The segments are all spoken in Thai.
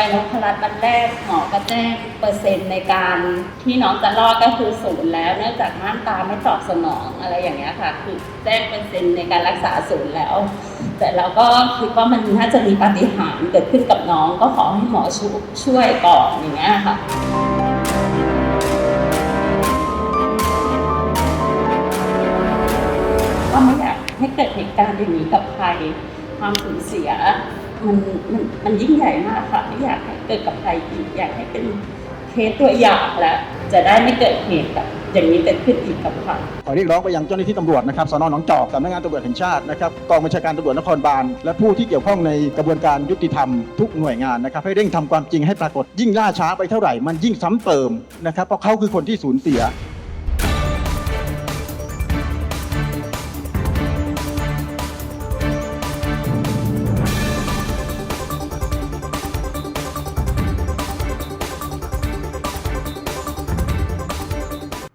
ไปนพรัตน์วันแรกหมอก็แจ้งเปอร์เซ็นต์ในการที่น้องจะรอดก็คือศูนย์แล้ว เนื่องจากม่านตาไม่ตอบสนองอะไรอย่างเงี้ยค่ะ คือแจ้งเปอร์เซ็นต์ในการรักษาศูนย์แล้ว แต่เราก็คิดว่ามันน่าจะมีปาฏิหาริย์เกิดขึ้นกับน้อง ก็ขอให้หมอช่วยช่วยก่อนอย่างเงี้ยค่ะก็ไม่อยากให้เกิดเหตุการณ์อย่างนี้กับใครความสูญเสีย มันมันมันยิ่งใหญ่มากค่ะไม่อยากให้เกิดกับใครอีกอยากให้เป็นเคสตัวอย่างแล้วจะได้ไม่เกิดเหตุกับอย่างนี้เกิดขึ้นอีกกับใครขอเรียกร้องไปยังเจ้าหน้าที่ตำรวจนะครับสนหนองจอกสำนักงานตำรวจแห่งชาตินะครับกองบัญชาการตำรวจนครบาลและผู้ที่เกี่ยวข้องในกระบวนการยุติธรรมทุกหน่วยงานนะครับให้เร่งทำความจริงให้ปรากฏยิ่งล่าช้าไปเท่าไหร่มันยิ่งซ้ำเติมนะครับเพราะเขาคือคนที่สูญเสีย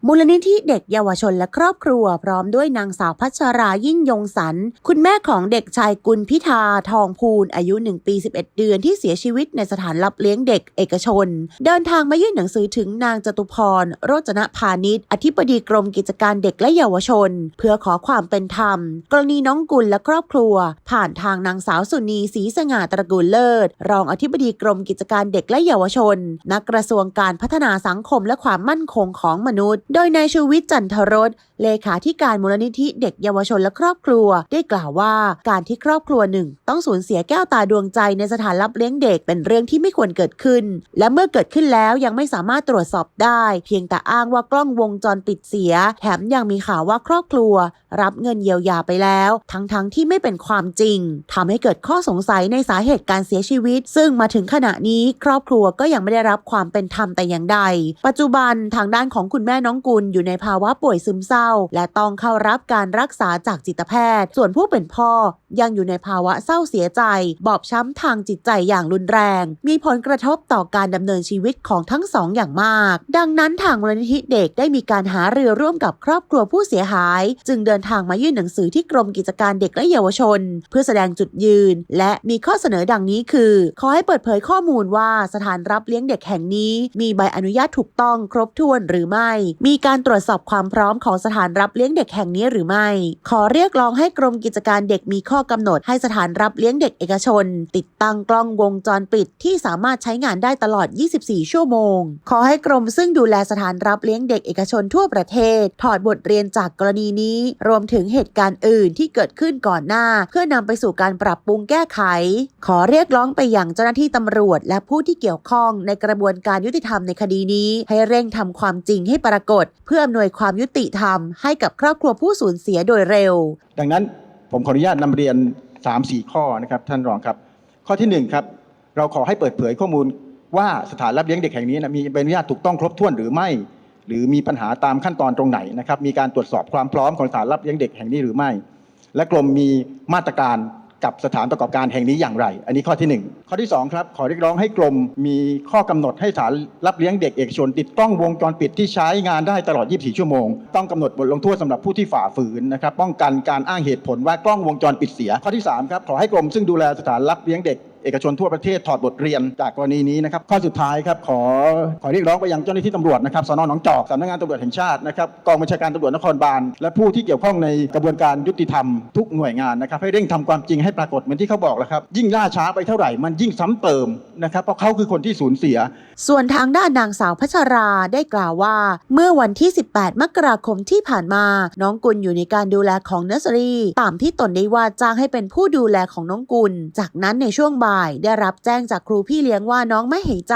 มูลนิธิเด็กเยาวชนและครอบครัว พร้อมด้วยนางสาวพัชรายิ่งยงสรรคุณแม่ของเด็กชายกุลพิธาทองพูนอายุ 1 ปี 11 เดือนที่เสียชีวิตในสถานรับเลี้ยงเด็กเอกชน เดินทางมายื่นหนังสือถึงนางจตุพรโรจนพาณิชย์อธิบดีกรมกิจการเด็กและเยาวชน เพื่อขอความเป็นธรรม กรณีน้องกุลและครอบครัว ผ่านทางนางสาวสุนีศรีสง่าตระกูลเลิศ รองอธิบดีกรมกิจการเด็กและเยาวชน นักกระทรวงการพัฒนาสังคมและความมั่นคงของมนุษย์โดยนายชูวิทย์จันทรสเลขาธิการมูลนิธิเด็กเยาวชนและครอบครัว ได้กล่าวว่าการที่ครอบครัวหนึ่ง ต้องสูญเสียแก้วตาดวงใจในสถานรับเลี้ยงเด็กเป็นเรื่องที่ไม่ควรเกิดขึ้น และเมื่อเกิดขึ้นแล้วยังไม่สามารถตรวจสอบได้ เพียงแต่อ้างว่ากล้องวงจรปิดเสีย แถมยังมีข่าวว่าครอบครัว รับเงินเยียวยาไปแล้ว ทั้งๆทที่ไม่เป็นความจริงทำให้เกิดข้อสงสัยในสาเหตุการเสียชีวิต ซึ่งมาถึงขณะนี้ครอบครัวก็ยังไม่ได้รับความเป็นธรรมแต่อย่างใด ปัจจุบันทางด้านของคุณแม่น้องกุลอยู่ในภาวะป่วยซึมเศร้าและต้องเข้ารับการรักษาจากจิตแพทย์ ส่วนผู้เป็นพ่อยังอยู่ในภาวะเศร้าเสียใจ บอบช้ำทางจิตใจอย่างรุนแรง มีผลกระทบต่อการดำเนินชีวิตของทั้งสองอย่างมาก ดังนั้นทางมูลนิธิเด็กได้มีการหาเรือร่วมกับครอบครัวผู้เสียหาย จึงเดินทางมายื่นหนังสือที่กรมกิจการเด็กและเยาวชน เพื่อแสดงจุดยืน และมีข้อเสนอดังนี้คือ ขอให้เปิดเผยข้อมูลว่าสถานรับเลี้ยงเด็กแห่งนี้ มีใบอนุญาตถูกต้องครบถ้วนหรือไม่ มีการตรวจสอบความพร้อมของสถานรับเลี้ยงเด็กแห่งนี้หรือไม่ ขอเรียกร้องให้กรมกิจการเด็กมีข้อกำหนดให้สถานรับเลี้ยงเด็กเอกชน ติดตั้งกล้องวงจรปิดที่สามารถใช้งานได้ตลอด 24 ชั่วโมง ขอให้กรมซึ่งดูแลสถานรับเลี้ยงเด็กเอกชนทั่วประเทศ ถอดบทเรียนจากกรณีนี้ รวมถึงเหตุการณ์อื่นที่เกิดขึ้นก่อนหน้า เพื่อนำไปสู่การปรับปรุงแก้ไข ขอเรียกร้องไปยังเจ้าหน้าที่ตำรวจ และผู้ที่เกี่ยวข้องในกระบวนการยุติธรรมในคดีนี้ ให้เร่งทำความจริงให้ปรากฏ เพื่ออำนวยความยุติธรรมให้กับครอบครัวผู้สูญเสียโดยเร็ว ดังนั้นผมขออนุญาตนำเรียน 3-4 ข้อนะครับท่านรองครับ ข้อทีหนึ่1 ครับ เราขอให้เปิดเผยข้อมูลว่าสถานรับเลี้ยงเด็กแห่งนี้นะมีใบอนุญาตถูกต้องครบถ้วนหรือไม่ หรือมีปัญหาตามขั้นตอนตรงไหนนะครับมีการตรวจสอบความพร้อมของสถานรับเลี้ยงเด็กแห่งนี้หรือไม่ และกรมมีมาตรการ กับสถานประกอบการแห่งนี้อย่างไร อันนี้ข้อที่ 1 ข้อที่2ครับขอเรียกร้องให้กรมมีข้อกำหนดให้สถานรับเลี้ยงเด็กเอกชน ติดกล้องวงจรปิดที่ใช้งานได้ตลอด 24 ชั่วโมง ต้องกำหนดบทลงโทษสำหรับผู้ที่ฝ่าฝืนนะครับป้องกันการอ้างเหตุผลว่ากล้องวงจรปิดเสีย ข้อที่3ครับขอให้กรมซึ่งดูแลสถานรับเลี้ยงเด็ก เอกชนทั่วประเทศถอดบทเรียนจากกรณีนี้นะครับข้อสุดท้ายครับขอขอเรียกร้องไปยังเจ้าหน้าที่ตำรวจนะครับสนหนองจอกสำนักงานตำรวจแห่งชาตินะครับกองบัญชาการตำรวจนครบาลและผู้ที่เกี่ยวข้องในกระบวนการยุติธรรมทุกหน่วยงานนะครับให้เร่งทำความจริงให้ปรากฏเหมือนที่เขาบอกแล้วครับยิ่งล่าช้าไปเท่าไหร่มันยิ่งซ้ำเติมนะครับเพราะเขาคือคนที่สูญเสีย ส่วนทางด้านนางสาวพัชราได้กล่าวว่า เมื่อวันที่ 18 มกราคมที่ผ่านมา น้องกุลอยู่ในการดูแลของเนอร์เซอรี่ตามที่ตนได้ว่าจ้างให้เป็นผู้ดูแลของน้องกุล จากนั้นในช่วงบ่ายได้รับแจ้งจากครูพี่เลี้ยงว่าน้องไม่หายใจ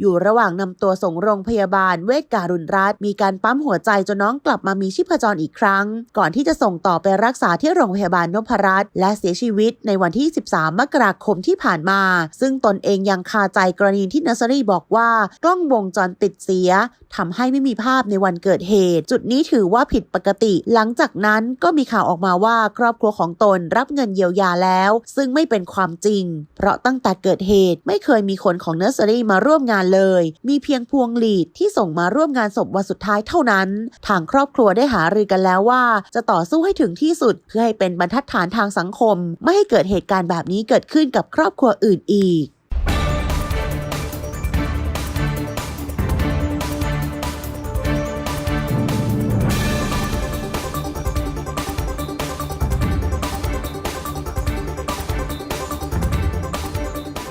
อยู่ระหว่างนำตัวส่งโรงพยาบาลเวชการุณรัฐมีการปั๊มหัวใจจนน้องกลับมามีชีพจรอีกครั้ง ก่อนที่จะส่งต่อไปรักษาที่โรงพยาบาลนพรัตน์และเสียชีวิตในวันที่ 13 มกราคมที่ผ่านมา ซึ่งตนเองยังคาใจกรณีที่นอร์เซอรี่บอกว่า กล้องวงจรปิดเสียทำให้ไม่มีภาพในวันเกิดเหตุ จุดนี้ถือว่าผิดปกติ หลังจากนั้นก็มีข่าวออกมาว่าครอบครัวของตนรับเงินเยียวยาแล้ว ซึ่งไม่เป็นความจริง เพราะตั้งแต่เกิดเหตุ ไม่เคยมีคนของเนอร์เซอรี่มาร่วมงานเลย มีเพียงพวงหลีดที่ส่งมาร่วมงานศพวันสุดท้ายเท่านั้น ทางครอบครัวได้หารือกันแล้วว่า จะต่อสู้ให้ถึงที่สุด เพื่อให้เป็นบรรทัดฐานทางสังคม ไม่ให้เกิดเหตุการณ์แบบนี้เกิดขึ้นกับครอบครัวอื่นอีก